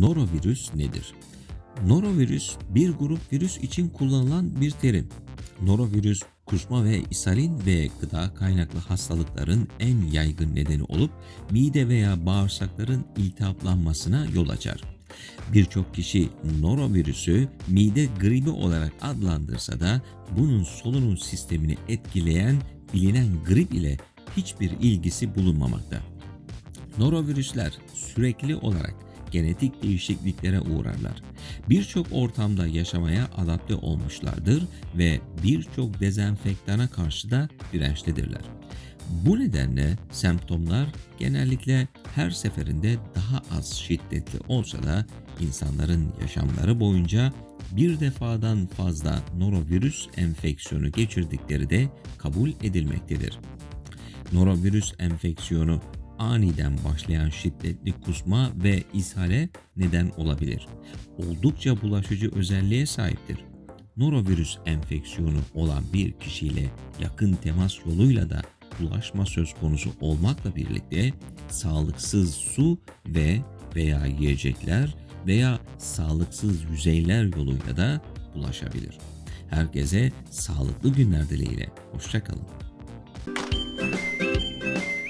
Norovirüs nedir? Norovirüs bir grup virüs için kullanılan bir terim. Norovirüs kusma ve ishalin ve gıda kaynaklı hastalıkların en yaygın nedeni olup mide veya bağırsakların iltihaplanmasına yol açar. Birçok kişi norovirüsü mide gribi olarak adlandırsa da bunun solunum sistemini etkileyen bilinen grip ile hiçbir ilgisi bulunmamakta. Norovirüsler sürekli olarak genetik değişikliklere uğrarlar. Birçok ortamda yaşamaya adapte olmuşlardır ve birçok dezenfektana karşı da dirençlidirler. Bu nedenle semptomlar genellikle her seferinde daha az şiddetli olsa da insanların yaşamları boyunca bir defadan fazla norovirüs enfeksiyonu geçirdikleri de kabul edilmektedir. Norovirüs enfeksiyonu aniden başlayan şiddetli kusma ve ishale neden olabilir. Oldukça bulaşıcı özelliğe sahiptir. Norovirüs enfeksiyonu olan bir kişiyle yakın temas yoluyla da bulaşma söz konusu olmakla birlikte sağlıksız su ve veya yiyecekler veya sağlıksız yüzeyler yoluyla da bulaşabilir. Herkese sağlıklı günler dileğiyle. Hoşçakalın.